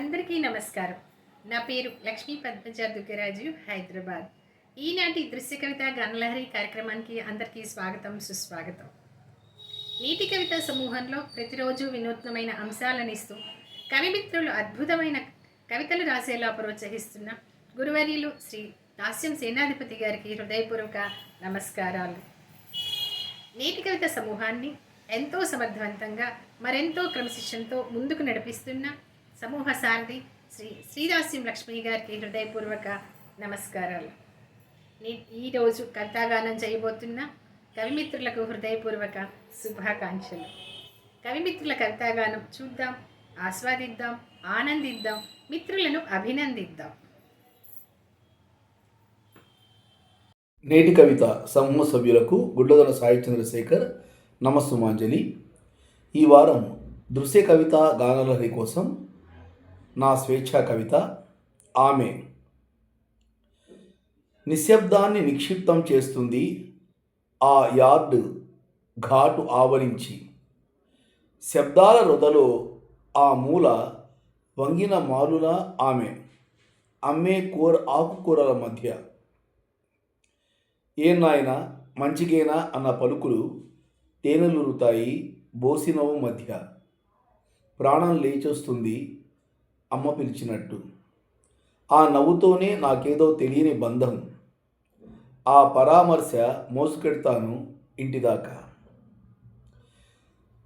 అందరికీ నమస్కారం. నా పేరు లక్ష్మీ పద్మజ దుగ్గరాజు హైదరాబాద్. ఈనాటి దృశ్య కవిత గణలహరి కార్యక్రమానికి అందరికీ స్వాగతం సుస్వాగతం. నీటి కవిత సమూహంలో ప్రతిరోజు వినూత్నమైన అంశాలను ఇస్తూ కవిమిత్రులు అద్భుతమైన కవితలు రాసేలా ప్రోత్సహిస్తున్న గురువర్యులు శ్రీ దాస్యం సేనాధిపతి గారికి హృదయపూర్వక నమస్కారాలు. నీటి కవిత సమూహాన్ని ఎంతో సమర్థవంతంగా మరెంతో క్రమశిక్షణతో ముందుకు నడిపిస్తున్న సమూహ సారథి శ్రీ శ్రీదాస్యం లక్ష్మి గారికి హృదయపూర్వక నమస్కారాలు. ఈరోజు కవితాగానం చేయబోతున్న కవిమిత్రులకు హృదయపూర్వక శుభాకాంక్షలు. కవిమిత్రుల కవితాగానం చూద్దాం ఆస్వాదిద్దాం ఆనందిద్దాం మిత్రులను అభినందిద్దాం. నేటి కవిత సమూహ సభ్యులకు గుడ్లదల సాయి చంద్రశేఖర్ నమస్సుమాంజలి. ఈ వారం దృశ్య కవిత గానలహరి కోసం నా స్వేచ్ఛా కవిత. ఆమె. నిశ్శబ్దాన్ని నిక్షిప్తం చేస్తుంది ఆ యార్డ్ ఘాటు ఆవరించి. శబ్దాల రొదలో ఆ మూల వంగిన మాలుల ఆమె. అమ్మే కూర ఆకుకూరల మధ్య. ఏ నాయన మంచిగేనా అన్న పలుకులు తేనెలురుతాయి బోసినవు మధ్య. ప్రాణం లేచొస్తుంది అమ్మ పిలిచినట్టు. ఆ నవ్వుతోనే నాకేదో తెలియని బంధం. ఆ పరామర్శ మోసుకెడతాను ఇంటిదాకా.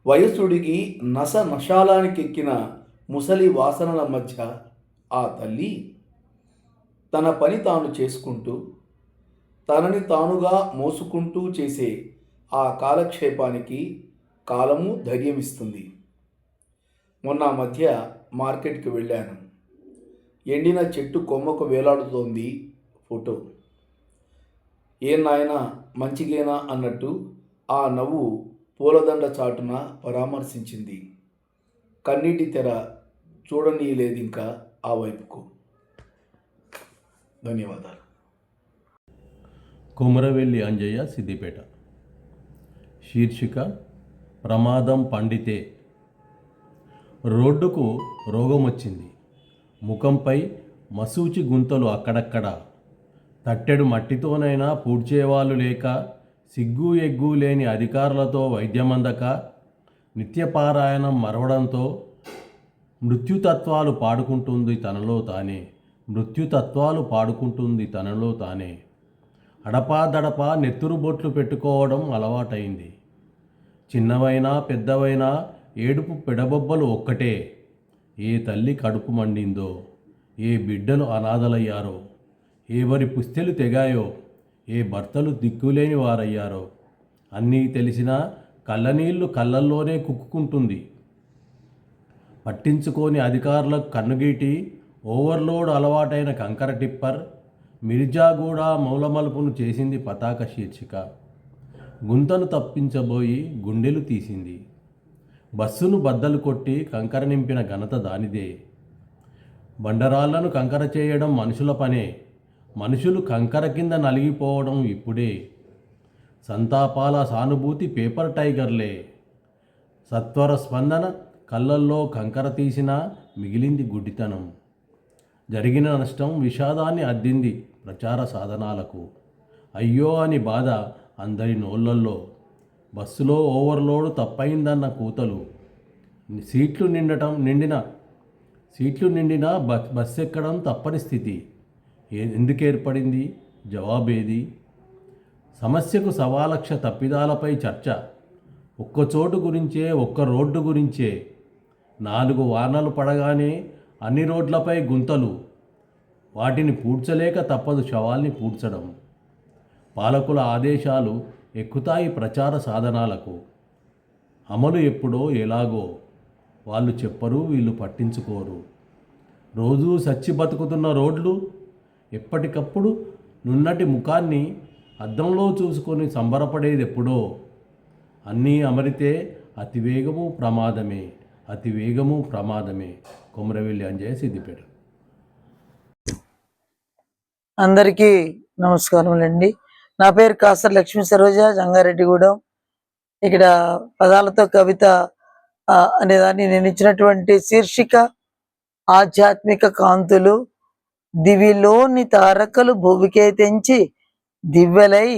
వయసుడికి నస నశాలానికెక్కిన ముసలి వాసనల మధ్య ఆ తల్లి తన పని తాను చేసుకుంటూ తనని తానుగా మోసుకుంటూ చేసే ఆ కాలక్షేపానికి కాలము ధైర్యమిస్తుంది. మొన్న మధ్య మార్కెట్కి వెళ్ళాను. ఎండిన చెట్టు కొమ్మకు వేలాడుతోంది ఫోటో. ఏ నాయనా మంచిగేనా అన్నట్టు ఆ నవ్వు పూలదండ చాటున పరామర్శించింది. కన్నీటి తెర చూడనీయలేదింకా ఆ వైపుకు. ధన్యవాదాలు. కుమరవెల్లి అంజయ్య సిద్దిపేట. శీర్షిక ప్రమాదం పండితే రోడ్డుకు రోగం వచ్చింది ముఖంపై మసూచి గుంతలు అక్కడక్కడ. తట్టెడు మట్టితోనైనా పూడ్చేవాళ్ళు లేక సిగ్గు ఎగ్గు లేని అధికారులతో వైద్యమందక నిత్యపారాయణం మరవడంతో మృత్యుతత్వాలు పాడుకుంటుంది తనలో తానే. మృత్యుతత్వాలు పాడుకుంటుంది తనలో తానే. అడపాదడపా నెత్తురు బొట్లు పెట్టుకోవడం అలవాటైంది. చిన్నవైనా పెద్దవైనా ఏడుపు పెడబొబ్బలు ఒక్కటే. ఏ తల్లి కడుపు మండిందో ఏ బిడ్డలు అనాథలయ్యారో ఎవరి పుస్తెలు తెగాయో ఏ భర్తలు దిక్కులేని వారయ్యారో అన్నీ తెలిసినా కళ్ళనీళ్ళు కళ్ళల్లోనే కుక్కుకుంటుంది. పట్టించుకోని అధికారులకు కన్నుగీటి ఓవర్లోడ్ అలవాటైన కంకర టిప్పర్ మిర్జాగూడ మౌలమలుపును చేసింది పతాక శీర్షిక. గుంతను తప్పించబోయి గుండెలు తీసింది. బస్సును బద్దలు కొట్టి కంకర నింపిన ఘనత దానిదే. బండరాళ్ళను కంకర చేయడం మనుషుల పనే. మనుషులు కంకర కింద నలిగిపోవడం ఇప్పుడే. సంతాపాల సానుభూతి పేపర్ టైగర్లే. సత్వర స్పందన కళ్ళల్లో కంకర తీసినా మిగిలింది గుడ్డితనం. జరిగిన నష్టం విషాదాన్ని అద్దింది ప్రచార సాధనాలకు. అయ్యో అని బాధ అందరి నోళ్ళల్లో. బస్సులో ఓవర్లోడ్ తప్పైందన్న కూతలు. సీట్లు నిండటం నిండిన సీట్లు నిండిన బస్సు ఎక్కడం తప్పని స్థితి. ఏ- ఎందుకు ఏర్పడింది జవాబేది? సమస్యకు సవాలక్ష తప్పిదాలపై చర్చ. ఒక్క చోటు గురించే ఒక్క రోడ్డు గురించే. నాలుగు వానలు పడగానే అన్ని రోడ్లపై గుంతలు. వాటిని పూడ్చలేక తప్పదు శవాల్ని పూడ్చడం. పాలకుల ఆదేశాలు ఎక్కుతాయి ప్రచార సాధనాలకు. అమలు ఎప్పుడో ఎలాగో వాళ్ళు చెప్పరు వీళ్ళు పట్టించుకోరు. రోజూ సచ్చి బతుకుతున్న రోడ్లు ఎప్పటికప్పుడు నున్నటి ముఖాన్ని అద్దంలో చూసుకొని సంబరపడేది ఎప్పుడో అన్నీ అమరితే అతివేగము ప్రమాదమే అతివేగము ప్రమాదమే. కొమరవెల్లి అంజయ్య సిద్దిపేట. అందరికీ నమస్కారం అండి నా పేరు కాసర్ లక్ష్మీ సరోజ జంగారెడ్డిగూడెం. ఇక్కడ పదాలతో కవిత అనే అనేదాన్ని నేను ఇచ్చినటువంటి శీర్షిక ఆధ్యాత్మిక కాంతులు దివిలోని తారకలు భూమికే తెంచి దివ్యలై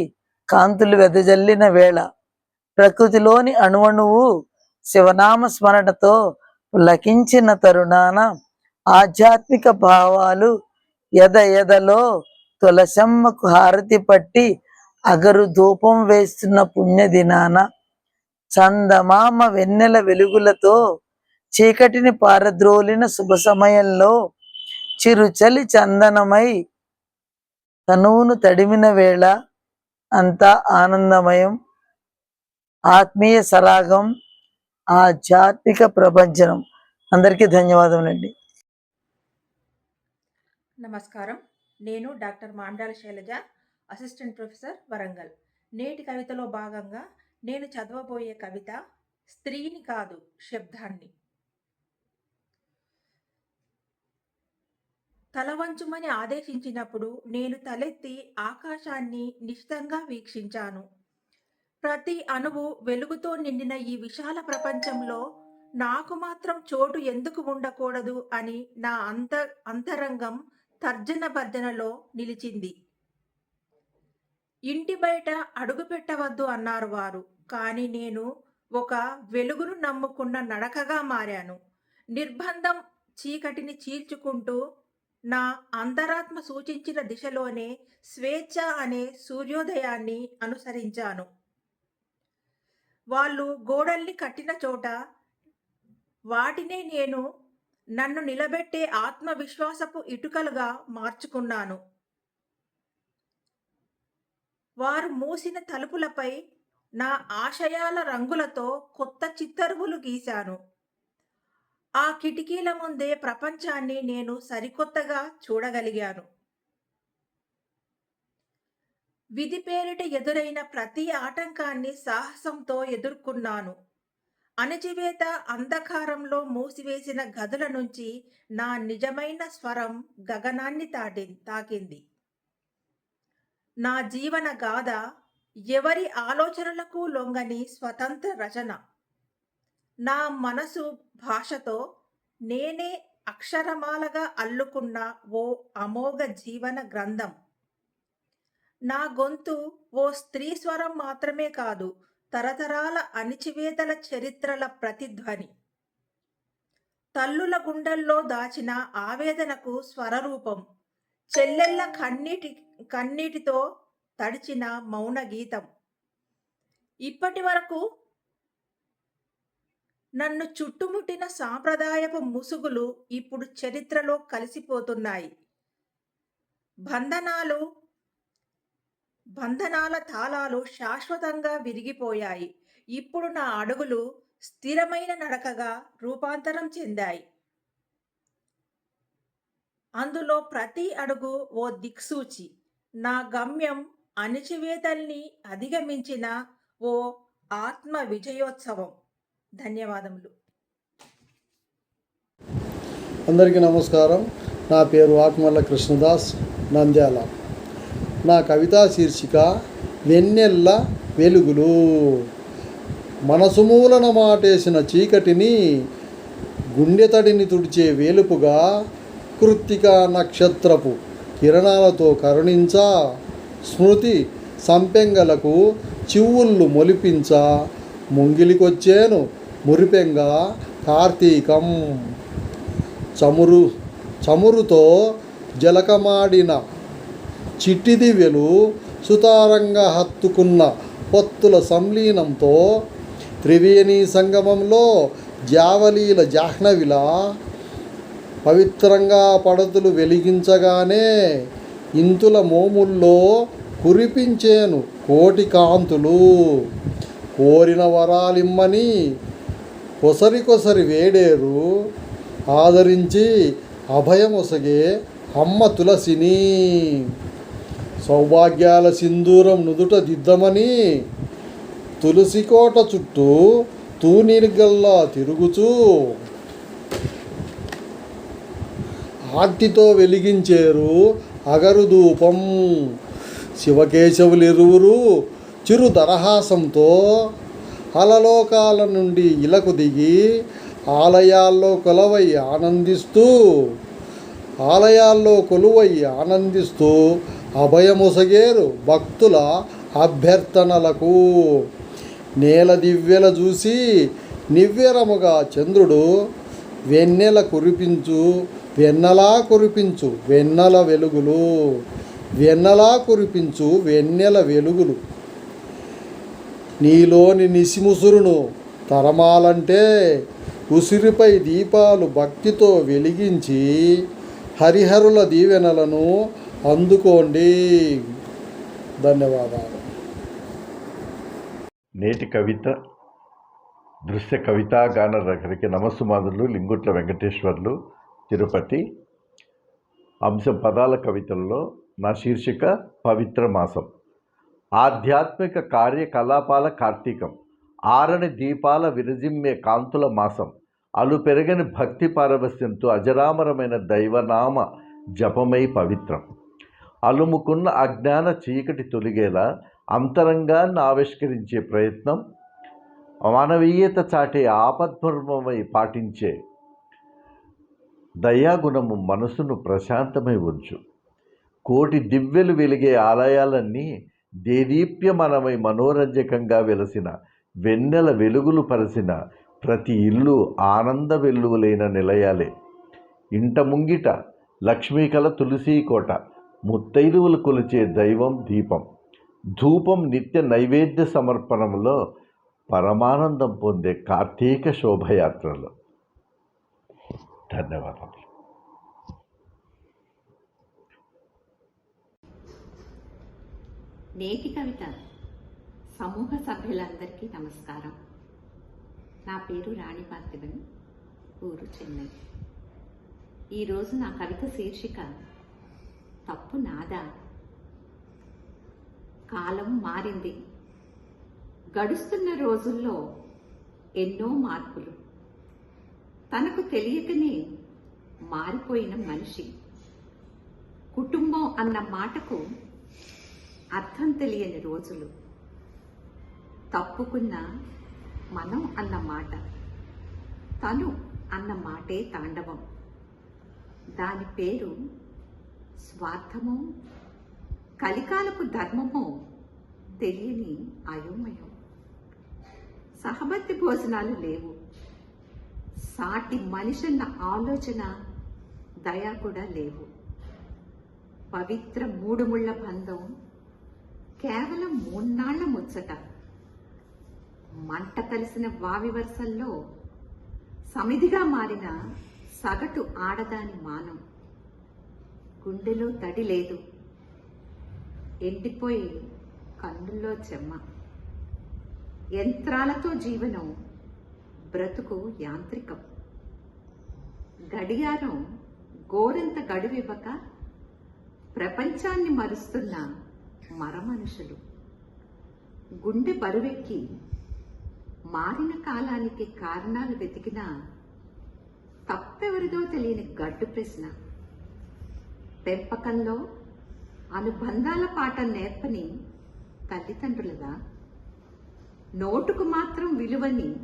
కాంతులు వెదజల్లిన వేళ. ప్రకృతిలోని అణువణువు శివనామ స్మరణతో లకించిన తరుణాన ఆధ్యాత్మిక భావాలు ఎద ఎదలో తులసమ్మకు హారతి పట్టి అగరు ధూపం వేస్తున్న పుణ్యదినాన చందమామ వెన్నెల వెలుగులతో చీకటిని పారద్రోలిన శుభ సమయంలో చిరుచలి చందనమై తనువును తడిమిన వేళ అంతా ఆనందమయం. ఆత్మీయ సరాగం ఆధ్యాత్మిక ప్రపంచనం అందరికీ ధన్యవాదములండి. నమస్కారం. నేను doctor Mandala Sailaja assistant professor Warangal. నేటి కవితలో భాగంగా నేను చదవబోయే కవిత స్త్రీని కాదు శబ్దాన్ని. తలవంచుమని ఆదేశించినప్పుడు నేను తలెత్తి ఆకాశాన్ని నిశితంగా వీక్షించాను. ప్రతి అణువు వెలుగుతో నిండిన ఈ విశాల ప్రపంచంలో నాకు మాత్రం చోటు ఎందుకు ఉండకూడదు అని నా అంత అంతరంగం తర్జన భర్జనలో నిలిచింది. ఇంటి బయట అడుగు పెట్టవద్దు అన్నారు వారు. కానీ నేను ఒక వెలుగును నమ్ముకున్న నడకగా మారాను. నిర్బంధం చీకటిని చీల్చుకుంటూ నా అంతరాత్మ సూచించిన దిశలోనే స్వేచ్ఛ అనే సూర్యోదయాన్ని అనుసరించాను. వాళ్ళు గోడల్ని కట్టిన చోట వాటినే నేను నన్ను నిలబెట్టే ఆత్మవిశ్వాసపు ఇటుకలుగా మార్చుకున్నాను. వారు మూసిన తలుపులపై నా ఆశయాల రంగులతో కొత్త చిత్తరువులు గీశాను. ఆ కిటికీల ముందే ప్రపంచాన్ని నేను సరికొత్తగా చూడగలిగాను. విధి పేరిట ఎదురైన ప్రతి ఆటంకాన్ని సాహసంతో ఎదుర్కొన్నాను. అణచివేత అంధకారంలో మూసివేసిన గదుల నుంచి నా నిజమైన స్వరం గగనాన్ని తాటి తాకింది. నా జీవన గాథ ఎవరి ఆలోచనలకు లొంగని స్వతంత్ర రచన. నా మనసు భాషతో నేనే అక్షరమాలగా అల్లుకున్న ఓ అమోఘ జీవన గ్రంథం. నా గొంతు ఓ స్త్రీ స్వరం మాత్రమే కాదు తరతరాల అణిచివేతల చరిత్రల ప్రతిధ్వని. తల్లుల గుండెల్లో దాచిన ఆవేదనకు స్వరరూపం. చెల్లెళ్ళ కన్నీటి కన్నీటితో తడిచిన మౌన గీతం. ఇప్పటి వరకు నన్ను చుట్టుముట్టిన సాంప్రదాయపు ముసుగులు ఇప్పుడు చరిత్రలో కలిసిపోతున్నాయి. బంధనాలు బంధనాల తాళాలు శాశ్వతంగా విరిగిపోయాయి. ఇప్పుడు నా అడుగులు స్థిరమైన నడకగా రూపాంతరం చెందాయి. అందులో ప్రతి అడుగు ఓ దిక్సూచి. నా గమ్యం అణిచివేతల్ని అధిగమించిన ఓ ఆత్మ విజయోత్సవం ధన్యవాదములు. అందరికీ నమస్కారం. నా పేరు ఆత్మల్ల కృష్ణదాస్ నంద్యాల. నా కవితా శీర్షిక వెన్నెల్ల వెలుగులు మనసు మూలన మాటేసిన చీకటిని గుండెతడిని తుడిచే వేలుపుగా కృత్తిక నక్షత్రపు కిరణాలతో కరుణించా స్మృతి సంపెంగలకు చివుళ్ళు మొలిపించ ముంగిలికొచ్చేను మురిపెంగ కార్తీకం. చమురు చమురుతో జలకమాడిన చిట్టిదివ్యలు సుతారంగా హత్తుకున్న పొత్తుల సంలీనంతో త్రివేణి సంగమంలో జావలీల జాహ్నవిలా పవిత్రంగా పడతులు వెలిగించగానే ఇంతుల మోముల్లో కురిపించేను కోటి కాంతులు. కోరిన వరాలిమ్మని కొసరికొసరి వేడేరు. ఆదరించి అభయమొసగే అమ్మ తులసిని. సౌభాగ్యాల సింధూరం నుదుట దిద్దమని తులసి కోట చుట్టూ తూనీరుగల్లా తిరుగుచూ ఆర్తితో వెలిగించేరు అగరుధూపం. శివకేశవులిరువురు చిరు దరహాసంతో అలలోకాల నుండి ఇలకు దిగి ఆలయాల్లో కొలవై ఆనందిస్తూ ఆలయాల్లో కొలువై ఆనందిస్తూ అభయముసగేరు భక్తుల అభ్యర్థనలకు. నేల దివ్యల చూసి నివ్వెరముగా చంద్రుడు వెన్నెల కురిపించు వెన్నలా కురిపించు వెన్నెల వెలుగులు. వెన్నలా కురిపించు వెన్నెల వెలుగులు. నీలోని నిసిముసురును తరమాలంటే ఉసిరిపై దీపాలు భక్తితో వెలిగించి హరిహరుల దీవెనలను అందుకోండి. ధన్యవాదాలు. నేటి కవిత దృశ్య కవితాగాన రకరికి నమస్సుమాదులు లింగుట్ల వెంకటేశ్వర్లు. తిరుపతి అంశ పదాల కవితల్లో నా శీర్షిక పవిత్ర మాసం. ఆధ్యాత్మిక కార్యకలాపాల కార్తీకం ఆరని దీపాల విరజిమ్మే కాంతుల మాసం అలు పెరగని భక్తి పారవస్యంతో అజరామరమైన దైవనామ జపమై పవిత్రం. అలుముకున్న అజ్ఞాన చీకటి తొలిగేలా అంతరంగాన్ని ఆవిష్కరించే ప్రయత్నం మానవీయత చాటే ఆపద్ధర్మమై పాటించే దయాగుణము మనసును ప్రశాంతమై ఉంచు. కోటి దివ్యలు వెలిగే ఆలయాలన్నీ దేదీప్యమనమై మనోరంజకంగా వెలసిన వెన్నెల వెలుగులు పరిసిన ప్రతి ఇల్లు ఆనంద వెల్లువలైన నిలయాలే. ఇంట ముంగిట లక్ష్మీకల తులసీ కోట ముత్తైదువులు కొలిచే దైవం దీపం. ధూపం నిత్య నైవేద్య సమర్పణంలో పరమానందం పొందే కార్తీక శోభయాత్రలు ధన్యవాదాలు నేటి కవిత సమూహ సభ్యులందరికీ నమస్కారం. నా పేరు రాణి పార్థిబన్ ఊరు చెన్నై. ఈరోజు నా కవిత శీర్షిక తప్పు నాదా? కాలం మారింది. గడుస్తున్న రోజుల్లో ఎన్నో మార్పులు. తనకు తెలియకనే మారిపోయిన మనిషి. కుటుంబం అన్న మాటకు అర్థం తెలియని రోజులు. తప్పుకున్న మనం అన్న మాట. తను అన్న మాటే తాండవం. దాని పేరు స్వార్థమో కలికాలపు ధర్మమో తెలియని అయోమయం. సహబత్తి భోజనాలు లేవు. సాటి మనిషన్న ఆలోచన దయ కూడా లేవు. పవిత్ర మూడుముళ్ళ బంధం కేవలం మూన్నాళ్ళ ముచ్చట. మంట కలిసిన వావి వరుసల్లో సమిధిగా మారిన సగటు ఆడదాని మానం. గుండెలో తడి లేదు. ఎండిపోయి కన్నుల్లో చెమ్మ. యంత్రాలతో జీవనం బ్రతుకు యాంత్రికం. గడియారం గోరంత గడువివ్వక ప్రపంచాన్ని మరుస్తున్న మరమనుషులు. గుండె బరువెక్కి మారిన కాలానికి కారణాలు వెతికినా తప్పెవరిదో తెలియని గడ్డు ప్రశ్న. పెంపకంలో అనుబంధాల పాట నేర్పని తల్లిదండ్రులదా? నోటుకు మాత్రం విలువని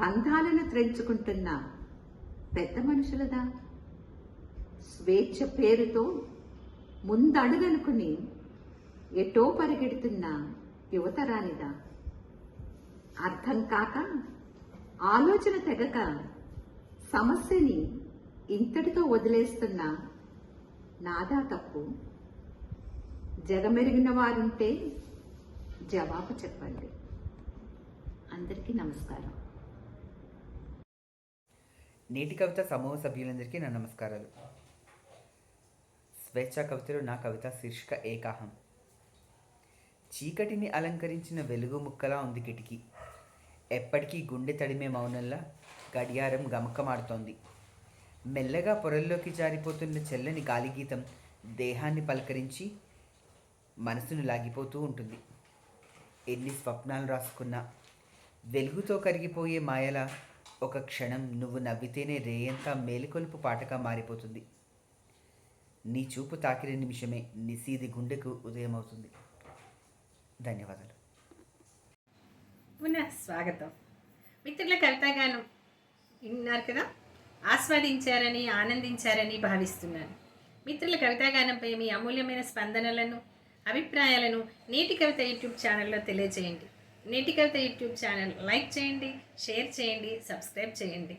బంధాలను త్రెంచుకుంటున్న పెద్ద మనుషులదా? స్వేచ్ఛ పేరుతో ముందడుగనుకుని ఎటో పరిగెడుతున్న యువతరానిదా? అర్థం కాక ఆలోచన తెగక సమస్యని ఇంతటితో వదిలేస్తున్న నాదా తప్పు. జగమెరిగిన వారుంటే జవాబు చెప్పండి. అందరికీ నమస్కారం. నేటి కవిత సమూహ సభ్యులందరికీ నా నమస్కారాలు. స్వేచ్ఛ కవితలో నా కవిత శీర్షిక ఏకాహం. చీకటిని అలంకరించిన వెలుగు ముక్కలా ఉంది కిటికీ. ఎప్పటికీ గుండె తడిమే మౌనంలా గడియారం గమకమాడుతోంది. మెల్లగా పొరల్లోకి జారిపోతున్న చెల్లని గాలిగీతం దేహాన్ని పలకరించి మనసును లాగిపోతూ ఉంటుంది. ఎన్ని స్వప్నాలు రాసుకున్నా వెలుగుతో కరిగిపోయే మాయల ఒక క్షణం నువ్వు నవ్వితేనే రేయంతా మేలుకొలుపు పాటగా మారిపోతుంది. నీ చూపు తాకిన నిమిషమే నిసీది గుండెకు ఉదయం అవుతుంది ధన్యవాదాలు. పునః స్వాగతం. మిత్రుల కవితాగానం విన్నారు కదా? ఆస్వాదించారని ఆనందించారని భావిస్తున్నాను. మిత్రుల కవితాగానంపై మీ అమూల్యమైన స్పందనలను అభిప్రాయాలను నేటి కవిత యూట్యూబ్ ఛానల్లో తెలియజేయండి. నేటి కవిత యూట్యూబ్ ఛానల్ లైక్ చేయండి షేర్ చేయండి సబ్స్క్రైబ్ చేయండి.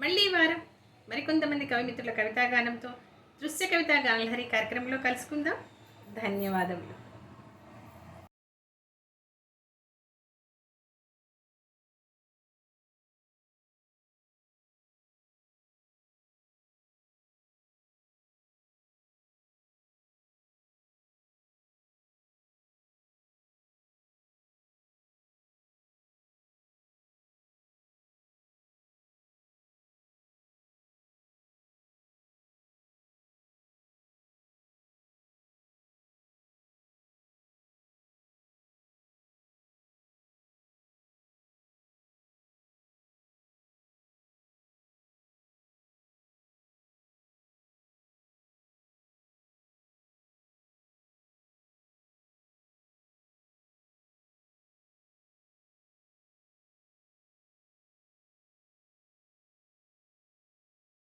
మళ్ళీ ఈ వారం మరికొంతమంది కవిమిత్రుల కవితాగానంతో దృశ్య కవితా గానలహరి కార్యక్రమంలో కలుసుకుందాం. ధన్యవాదములు.